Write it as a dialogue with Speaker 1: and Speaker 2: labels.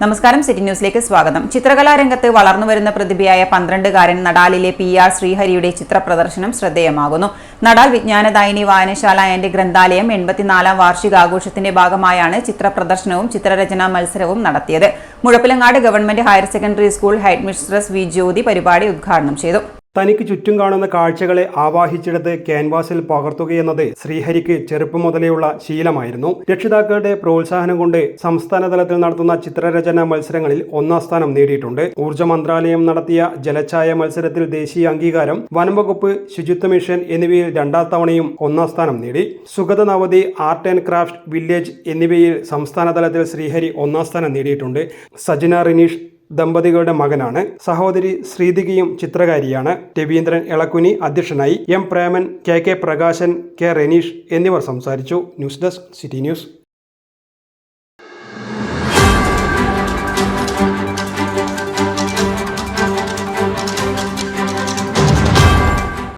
Speaker 1: നമസ്കാരം സിറ്റി ന്യൂസിലേക്ക് സ്വാഗതം. ചിത്രകലാരംഗത്ത് വളർന്നുവരുന്ന പ്രതിഭയായ പന്ത്രണ്ടുകാരൻ നടാലിലെ പി ആർ ശ്രീഹരിയുടെ ചിത്ര പ്രദർശനം ശ്രദ്ധേയമാകുന്നു. നടാൽ വിജ്ഞാനദായിനി വായനശാല ആൻഡ് ഗ്രന്ഥാലയം എൺപത്തിനാലാം വാർഷികാഘോഷത്തിന്റെ ഭാഗമായാണ് ചിത്ര പ്രദർശനവും ചിത്രരചനാ മത്സരവും നടത്തിയത്. Muzhappilangad government higher secondary school headmistress V Jyothi പരിപാടി ഉദ്ഘാടനം ചെയ്തു.
Speaker 2: തനിക്ക് ചുറ്റും കാണുന്ന കാഴ്ചകളെ ആവാഹിച്ചെടുത്ത് ക്യാൻവാസിൽ പകർത്തുകയെന്നത് ശ്രീഹരിക്ക് ചെറുപ്പം മുതലെയുള്ള ശീലമായിരുന്നു. രക്ഷിതാക്കളുടെ പ്രോത്സാഹനം കൊണ്ട് സംസ്ഥാന തലത്തിൽ നടത്തുന്ന ചിത്രരചന മത്സരങ്ങളിൽ ഒന്നാം സ്ഥാനം നേടിയിട്ടുണ്ട്. ഊർജ മന്ത്രാലയം നടത്തിയ ജലഛായ മത്സരത്തിൽ ദേശീയ അംഗീകാരം വനംവകുപ്പ് ശുചിത്വ മിഷൻ എന്നിവയിൽ രണ്ടാം തവണയും ഒന്നാം സ്ഥാനം നേടി. സുഗത നവതി ആർട്ട് ആൻഡ് ക്രാഫ്റ്റ് വില്ലേജ് എന്നിവയിൽ സംസ്ഥാന തലത്തിൽ ശ്രീഹരി ഒന്നാം സ്ഥാനം നേടിയിട്ടുണ്ട്. സജന റിനീഷ് ദമ്പതികളുടെ മകനാണ്. സഹോദരി ശ്രീതികയും ചിത്രകാരിയാണ്. രവീന്ദ്രൻ എളക്കുനി അധ്യക്ഷനായി M Preman K K Prakashan K Reneesh എന്നിവർ സംസാരിച്ചു. News desk city news.